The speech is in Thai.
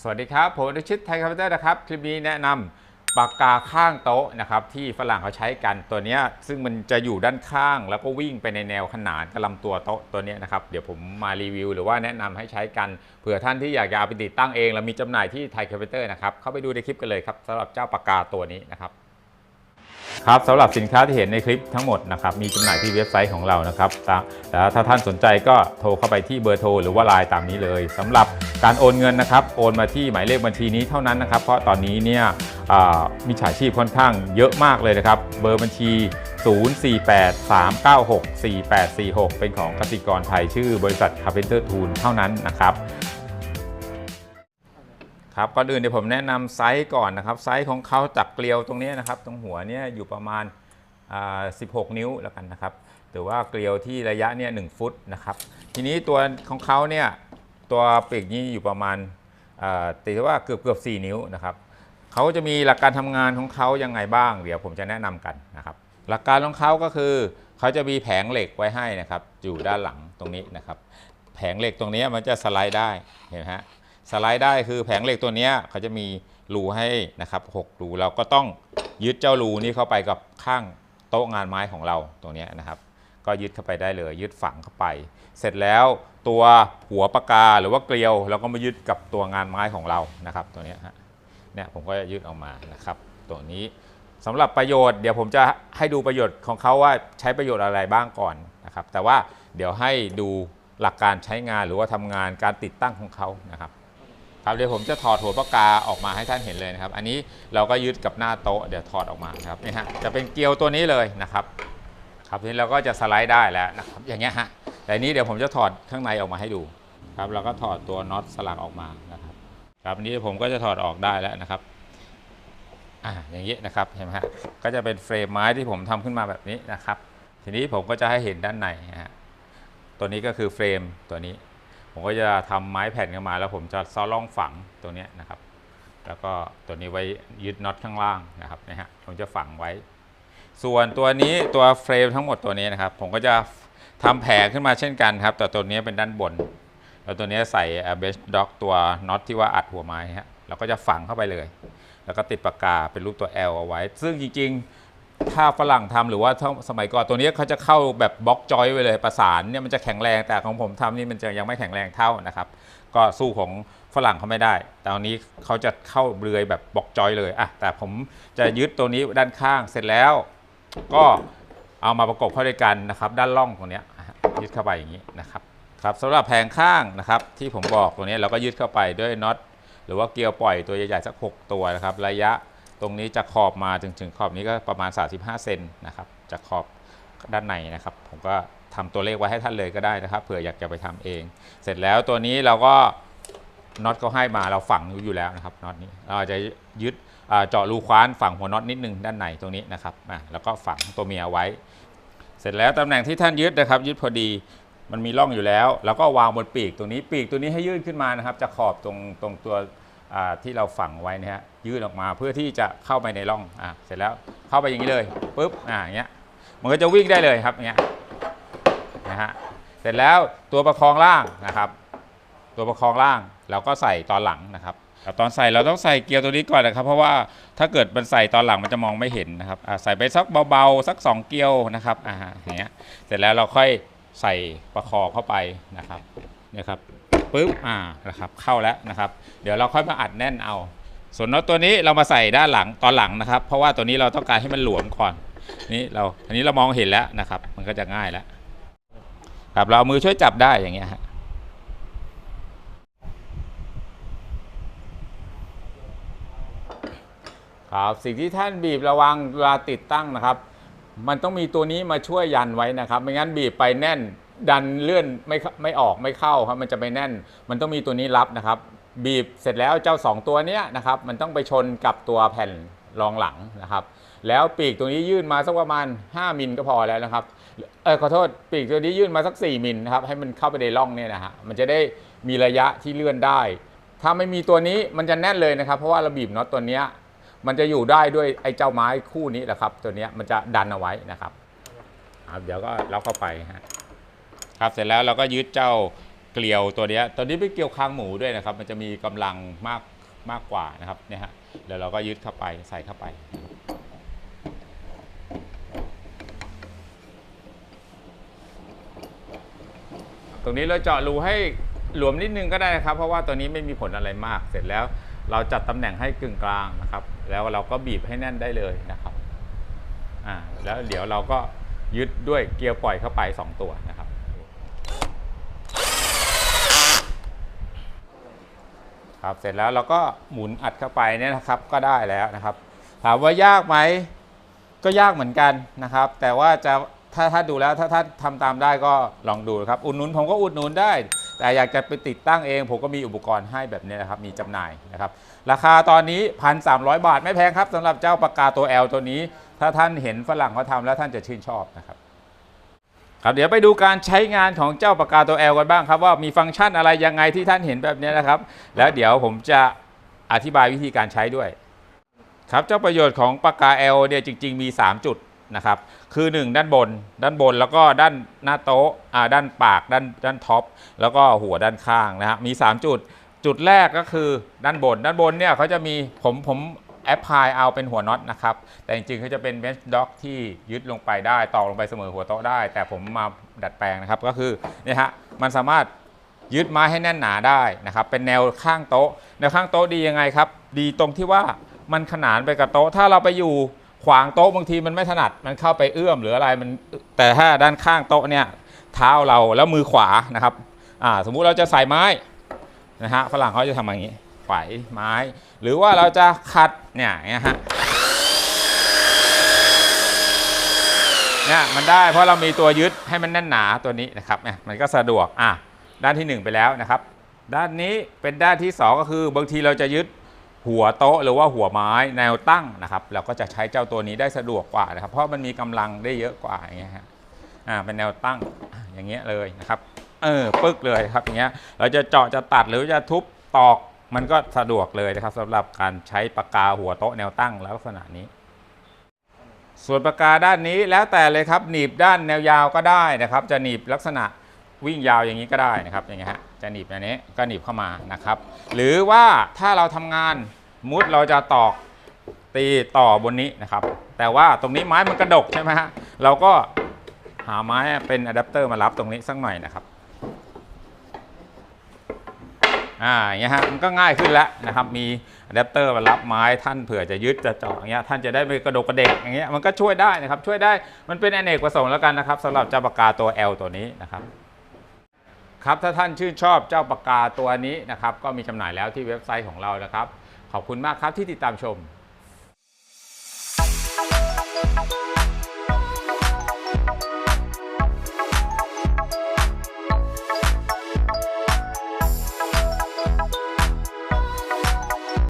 สวัสดีครับ ผมอนุชิตไทยคอมพิวเตอร์นะครับ คลิปนี้แนะนำปากกาข้างโต๊ะนะครับที่ฝรั่งเขาใช้กันตัวนี้ซึ่งมันจะอยู่ด้านข้างแล้วก็วิ่งไปในแนวขนานกับลำตัวโต๊ะตัวนี้นะครับ เดี๋ยวผมมารีวิว หรือว่าแนะนำให้ใช้กันเผื่อท่านที่อยากจะเอาไปติดตั้งเองเรามีจำหน่ายที่ไทยคอมพิวเตอร์นะครับเข้าไปดูในคลิปกันเลยครับสำหรับเจ้าปากกาตัวนี้นะครับครับสำหรับสินค้าที่เห็นในคลิปทั้งหมดนะครับมีจำหน่ายที่เว็บไซต์ของเรานะครับแล้วถ้าท่านสนใจก็โทรเข้าไปที่เบอร์โทรหรือว่าไลน์ตามนี้เลยสำหรับ การโอนเงินนะครับโอนมาที่หมายเลขบัญชีนี้เท่านั้นนะครับ เพราะตอนนี้เนี่ยมีฉาชีพค่อนข้างเยอะมากเลยนะครับ เบอร์บัญชี 0483964846 เป็นของกสิกรไทยชื่อบริษัท Carpenter Tool เท่านั้นนะครับครับก่อนอื่นเดี๋ยวผมแนะนำไซส์ก่อนนะครับ ไซส์ของเขาจากเกลียวตรงนี้นะครับ ตรงหัวเนี่ยอยู่ประมาณ 16 นิ้วแล้วกันนะครับหรือว่าเกลียวที่ระยะเนี่ย1ฟุตนะครับ ทีนี้ตัวของเขาเนี่ย ตัวปีกนี้อยู่ประมาณตีว่าเกือบเกือบ4นิ้วนะครับเขาจะมีหลักการทำงานของเขายังไงบ้าง เดี๋ยวผมจะแนะนำกันนะครับ หลักการของเขาก็คือเขาจะมีแผงเหล็กไว้ให้นะครับ อยู่ด้านหลังตรงนี้นะครับ แผงเหล็กตรงนี้มันจะสไลด์ได้เห็นไหมฮะสไลด์ได้คือแผงเหล็กตัวนี้เขาจะมีรูให้นะครับหกรูเราก็ต้องยึดเจ้ารูนี้เข้าไปกับข้างโต๊ะงานไม้ของเราตรงนี้นะครับ ก็ยึดเข้าไปได้เลย ยึดฝังเข้าไป เสร็จแล้วตัวหัวปากกาหรือว่าเกลียวเราก็มายึดกับตัวงานไม้ของเรานะครับ ตัวนี้ฮะเนี่ยผมก็จะยึดออกมานะครับ ตัวนี้สำหรับประโยชน์เดี๋ยวผมจะให้ดูประโยชน์ของเขาว่าใช้ประโยชน์อะไรบ้างก่อนนะครับ แต่ว่าเดี๋ยวให้ดูหลักการใช้งานหรือว่าทำงานการติดตั้งของเขานะครับครับเดี๋ยวผมจะถอดหัวปากกาออกมาให้ท่านเห็นเลยนะครับ อันนี้เราก็ยึดกับหน้าโต๊ะเดี๋ยวถอดออกมาครับนี่ฮะจะเป็นเกลียวตัวนี้เลยนะครับ ครับทีนี้เราก็จะสไลด์ได้แล้วนะครับอย่างเงี้ยฮะแต่อันนี้เดี๋ยวผมจะถอดข้างในออกมาให้ดูครับเราก็ถอดตัวน็อตสลักออกมานะครับครับนี้ผมก็จะถอดออกได้แล้วนะครับอ่าอย่างนี้นะครับเห็นไหมฮะก็จะเป็นเฟรมไม้ที่ผมทำขึ้นมาแบบนี้นะครับ ทีนี้ผมก็จะให้เห็นด้านในนะฮะตัวนี้ก็คือเฟรมตัวนี้ ผมก็จะทำไม้แผ่นกันมาแล้วผมจะซ้อล่องฝังตัวเนี้ยนะครับ แล้วก็ตัวนี้ไว้ยึดน็อตข้างล่างนะครับนะฮะผมจะฝังไว้ ส่วนตัวนี้ตัวเฟรมทั้งหมดตัวนี้นะครับ ผมก็จะทำแผงขึ้นมาเช่นกันครับ แต่ตัวนี้เป็นด้านบน แล้วตัวนี้ใส่เบสด็อกตัวน็อตที่ว่าอัดหัวไม้ฮะเราก็จะฝังเข้าไปเลย แล้วก็ติดปากกาเป็นรูปตัว L เอาไว้ ซึ่งจริงๆ ถ้าฝรั่งทำหรือว่าสมัยก่อนตัวนี้เขาจะเข้าแบบบล็อกจอยไว้เลยประสานเนี่ยมันจะแข็งแรงแต่ของผมทำนี่มันจะยังไม่แข็งแรงเท่านะครับ ก็สู้ของฝรั่งเขาไม่ได้ แต่อันนี้เขาจะเข้าเรือยแบบบล็อกจอยเลยอะแต่ผมจะยึดตัวนี้ด้านข้างเสร็จแล้ว ก็เอามาประกบเข้าด้วยกันนะครับ ด้านล่องตรงนี้ยึดเข้าไปอย่างนี้นะครับครับสำหรับแผงข้างนะครับ ที่ผมบอกตัวนี้เราก็ยึดเข้าไปด้วยน็อตหรือว่าเกลียวปล่อยตัวใหญ่ๆสัก 6 ตัวนะครับ ระยะตรงนี้จะขอบมาถึงถึงขอบนี้ก็ประมาณ 35 เซนนะครับจากขอบด้านในนะครับ ผมก็ทำตัวเลขไว้ให้ท่านเลยก็ได้นะครับเผื่ออยากจะไปทำเอง เสร็จแล้วตัวนี้เราก็น็อตเขาให้มาเราฝังอยู่แล้วนะครับน็อตนี้เราจะยึด เจาะรูคว้านฝังหัวน็อตนิดนึงด้านในตรงนี้นะครับอะแล้วก็ฝังตัวเมียไว้ เสร็จแล้วตำแหน่งที่ท่านยึดนะครับ ยึดพอดีมันมีร่องอยู่แล้ว แล้วก็วางบนปีกตรงนี้ปีกตัวนี้ให้ยื่นขึ้นมานะครับ จะขอบตรงตรงตัวอ่าที่เราฝังไว้นะฮะยื่นออกมาเพื่อที่จะเข้าไปในร่องอะเสร็จแล้วเข้าไปอย่างนี้เลยปุ๊บอ่าอย่างเงี้ยมันก็จะวิ่งได้เลยครับอย่างเงี้ยนะฮะเสร็จแล้วตัวประคองล่างนะครับ ตัวประคองล่างเราก็ใส่ตอนหลังนะครับ แต่ตอนใส่เราต้องใส่เกียร์ตัวนี้ก่อนนะครับ เพราะว่าถ้าเกิดมันใส่ตอนหลังมันจะมองไม่เห็นนะครับใส่ไปสักเบาๆสัก 2 เกียวนะครับอ่าอย่างเงี้ยเสร็จแล้วเราค่อยใส่ประคองเข้าไปนะครับเนี่ยครับปึ๊บอ่านะครับเข้าแล้วนะครับ เดี๋ยวเราค่อยมาอัดแน่นเอา ส่วนน็อตตัวนี้เรามาใส่ด้านหลังตอนหลังนะครับ เพราะว่าตัวนี้เราต้องการให้มันหลวมก่อนนี่เราอันนี้เรามองเห็นแล้วนะครับ มันก็จะง่ายแล้วครับเราเอามือช่วยจับได้อย่างเงี้ยฮะ ครับสิ่งที่ท่านบีบระวังเวลาติดตั้งนะครับ มันต้องมีตัวนี้มาช่วยยันไว้นะครับ ไม่งั้นบีบไปแน่น ดันเลื่อนไม่ไม่ออกไม่เข้าครับมันจะไปแน่น มันต้องมีตัวนี้รับนะครับ บีบเสร็จแล้วเจ้า 2 ตัวเนี้ยนะครับ มันต้องไปชนกับตัวแผ่นรองหลังนะครับ แล้วปีกตัวนี้ยื่นมาสักประมาณ 5มิลก็พอแล้วนะครับเออขอโทษปีกตัวนี้ยื่นมาสัก 4มิลนะครับให้มันเข้าไปในร่องเนี่ยนะฮะมันจะได้มีระยะที่เลื่อนได้ ถ้าไม่มีตัวนี้มันจะแน่นเลยนะครับ เพราะว่าเราบีบน็อตตัวเนี้ย มันจะอยู่ได้ด้วยไอ้เจ้าไม้คู่นี้แหละครับ ตัวนี้มันจะดันเอาไว้นะครับครับเดี๋ยวก็เราเข้าไปฮะครับเสร็จแล้วเราก็ยึดเจ้าเกลียวตัวนี้ตัวนี้เป็นเกลียวคางหมูด้วยนะครับ มันจะมีกำลังมากมากกว่านะครับเนี่ยฮะเดี๋ยวเราก็ยึดเข้าไปใส่เข้าไปตรงนี้เราเจาะรูให้หลวมนิดนึงก็ได้นะครับ เพราะว่าตัวนี้ไม่มีผลอะไรมากเสร็จแล้วเราจัดตำแหน่งให้กึ่งกลางนะครับ แล้วเราก็บีบให้แน่นได้เลยนะครับอ่าแล้วเดี๋ยวเราก็ยึดด้วยเกียร์ปล่อยเข้าไป 2 ตัวนะครับ ครับเสร็จแล้วเราก็หมุนอัดเข้าไปเนี่ยนะครับก็ได้แล้วนะครับ ถามว่ายากไหมก็ยากเหมือนกันนะครับ แต่ว่าจะถ้าถ้าดูแล้วถ้าท่านทำตามได้ก็ลองดูครับ อุดหนุนผมก็อุดหนุนได้ แต่อยากจะไปติดตั้งเอง ผมก็มีอุปกรณ์ให้แบบนี้นะครับ มีจำหน่ายนะครับ ราคาตอนนี้ 1,300 บาทไม่แพงครับสำหรับเจ้าปากกาตัว L ตัวนี้ ถ้าท่านเห็นฝรั่งเขาทำแล้วท่านจะชื่นชอบนะครับครับเดี๋ยวไปดูการใช้งานของเจ้าปากกาตัว L กันบ้างครับ ว่ามีฟังก์ชันอะไรยังไงที่ท่านเห็นแบบนี้นะครับ แล้วเดี๋ยวผมจะอธิบายวิธีการใช้ด้วย ครับเจ้าประโยชน์ของปากกา L เนี่ยจริง ๆ มี 3 จุด นะครับ คือ 1 ด้านบน ด้านบนแล้วก็ด้านหน้าโต๊ะอ่าด้านปากด้านด้านท็อปแล้วก็หัวด้านข้างนะฮะมี 3 จุด จุดแรกก็คือด้านบน ด้านบนเนี่ยเขาจะมีผมผมแอปพลายเอาเป็นหัวน็อตนะครับ แต่จริงๆเขาจะเป็นเบนช์ด็อกที่ยึดลงไปได้ตอกลงไปเสมอหัวโต๊ะได้ แต่ผมมาดัดแปลงนะครับ ก็คือเนี่ยฮะมันสามารถยึดไม้ให้แน่นหนาได้นะครับ เป็นแนวข้างโต๊ะ แนวข้างโต๊ะดียังไงครับ ดีตรงที่ว่ามันขนานไปกับโต๊ะ ถ้าเราไปอยู่ ขวางโต๊ะบางทีมันไม่ถนัดมันเข้าไปเอื้อมหรืออะไรมันแต่ถ้าด้านข้างโต๊ะเนี่ยเท้าเราแล้วมือขวานะครับอ่าสมมุติเราจะใส่ไม้นะฮะฝรั่งเขาจะทำอย่างนี้ไขวไม้ หรือว่าเราจะขัดเนี่ยอย่างเงี้ยฮะเนี่ยมันได้เพราะเรามีตัวยึดให้มันแน่นหนาตัวนี้นะครับเนี่ยมันก็สะดวกอะด้านที่หนึ่งไปแล้วนะครับ ด้านนี้เป็นด้านที่ 2 ก็คือบางทีเราจะยึด หัวโต๊ะหรือว่าหัวไม้แนวตั้งนะครับเราก็จะใช้เจ้าตัวนี้ได้สะดวกกว่านะครับ เพราะมันมีกำลังได้เยอะกว่าอย่างเงี้ยฮะอ่าเป็นแนวตั้งอย่างเงี้ยเลยนะครับเออปึ๊กเลยครับอย่างเงี้ยเราจะเจาะจะตัดหรือจะทุบตอกมันก็สะดวกเลยนะครับสำหรับการใช้ปากกาหัวโต๊ะแนวตั้งลักษณะนี้ ส่วนปากกาด้านนี้แล้วแต่เลยครับ หนีบด้านแนวยาวก็ได้นะครับ จะหนีบลักษณะ วิ่งยาวอย่างนี้ก็ได้นะครับอย่างเงี้ยฮะจะหนีบอันนี้ก็หนีบเข้ามานะครับ หรือว่าถ้าเราทำงานมุดเราจะตอกตีต่อบนนี้นะครับ แต่ว่าตรงนี้ไม้มันกระดกใช่ไหมฮะเราก็หาไม้เป็นอะแดปเตอร์มารับตรงนี้สักหน่อยนะครับอ่าอย่างเงี้ยฮะมันก็ง่ายขึ้นแล้วนะครับ มีอะแดปเตอร์มารับไม้ท่านเผื่อจะยึดจะเจาะอย่างเงี้ยท่านจะได้ไม่กระดกกระเดกอย่างเงี้ยมันก็ช่วยได้นะครับ ช่วยได้มันเป็นอเนกประสงค์แล้วกันนะครับสำหรับเจ้าปากกาตัว L ตัวนี้นะครับ ครับถ้าท่านชื่นชอบเจ้าปากกาตัวนี้นะครับก็มีจำหน่ายแล้วที่เว็บไซต์ของเรานะครับ ขอบคุณมากครับที่ติดตามชม